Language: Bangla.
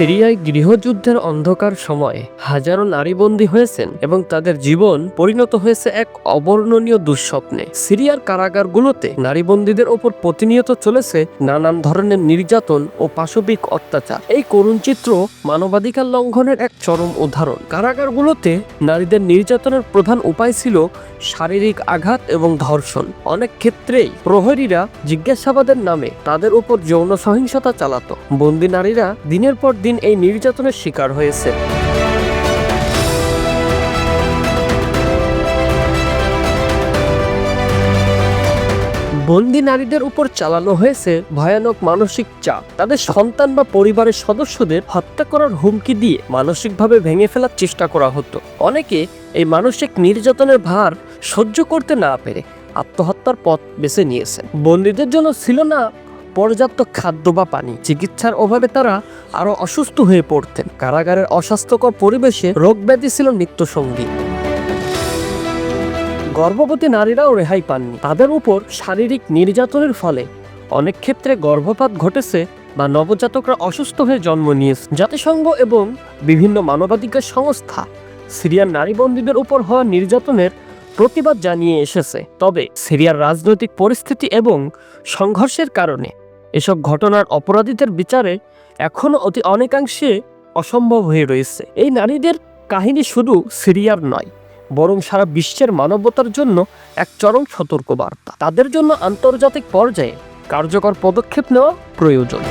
সিরিয়ায় গৃহযুদ্ধের অন্ধকার সময়ে হাজারো নারী বন্দী হয়েছেন এবং তাদের জীবন পরিণত হয়েছে এক অবর্ণনীয় দুঃস্বপ্নে। সিরিয়ার কারাগারগুলোতে নারী বন্দীদের ওপর প্রতিনিয়ত চলেছে নানান ধরনের নির্যাতন ও পাশবিক অত্যাচার। এই করুণ চিত্র মানবাধিকার লঙ্ঘনের এক চরম উদাহরণ। কারাগারগুলোতে নারীদের নির্যাতনের প্রধান উপায় ছিল শারীরিক আঘাত এবং ধর্ষণ। অনেক ক্ষেত্রেই প্রহরীরা জিজ্ঞাসাবাদের নামে তাদের উপর যৌন সহিংসতা চালাত। বন্দি নারীরা দিনের পর দিন এই নির্যাতনের শিকার হয়েছে। বন্দি নারীদের উপর চালানো হয়েছে ভয়ানক মানসিক চাপ। তাদের সন্তান বা পরিবারের সদস্যদের হত্যা করার হুমকি দিয়ে মানসিকভাবে ভেঙে ফেলার চেষ্টা করা হতো। অনেকে এই মানসিক নির্যাতনের ভার সহ্য করতে না পেরে আত্মহত্যার পথ বেছে নিয়েছেন। বন্দীদের জন্য ছিল না পর্যাপ্ত খাদ্য বা পানি। চিকিৎসার অভাবে তারা আরও অসুস্থ হয়ে পড়তেন। কারাগারের অস্বাস্থ্যকর পরিবেশে রোগ ব্যাধি ছিল নিত্যসঙ্গী। গর্ভবতী নারীরাও রেহাই পাননি। তাদের উপর শারীরিক নির্যাতনের ফলে অনেক ক্ষেত্রে গর্ভপাত ঘটেছে বা নবজাতকরা অসুস্থ হয়ে জন্ম নিয়েছে। জাতিসংঘ এবং বিভিন্ন মানবাধিকার সংস্থা সিরিয়ার নারী বন্দীদের উপর হওয়া নির্যাতনের প্রতিবাদ জানিয়ে এসেছে। তবে সিরিয়ার রাজনৈতিক পরিস্থিতি এবং সংঘর্ষের কারণে এসব ঘটনার অপরাধীদের বিচারে এখনও অতি অনেকাংশে অসম্ভব হয়ে রয়েছে। এই নারীদের কাহিনী শুধু সিরিয়ার নয়, বরং সারা বিশ্বের মানবতার জন্য এক চরম সতর্কবার্তা। তাদের জন্য আন্তর্জাতিক পর্যায়ে কার্যকর পদক্ষেপ নেওয়া প্রয়োজন।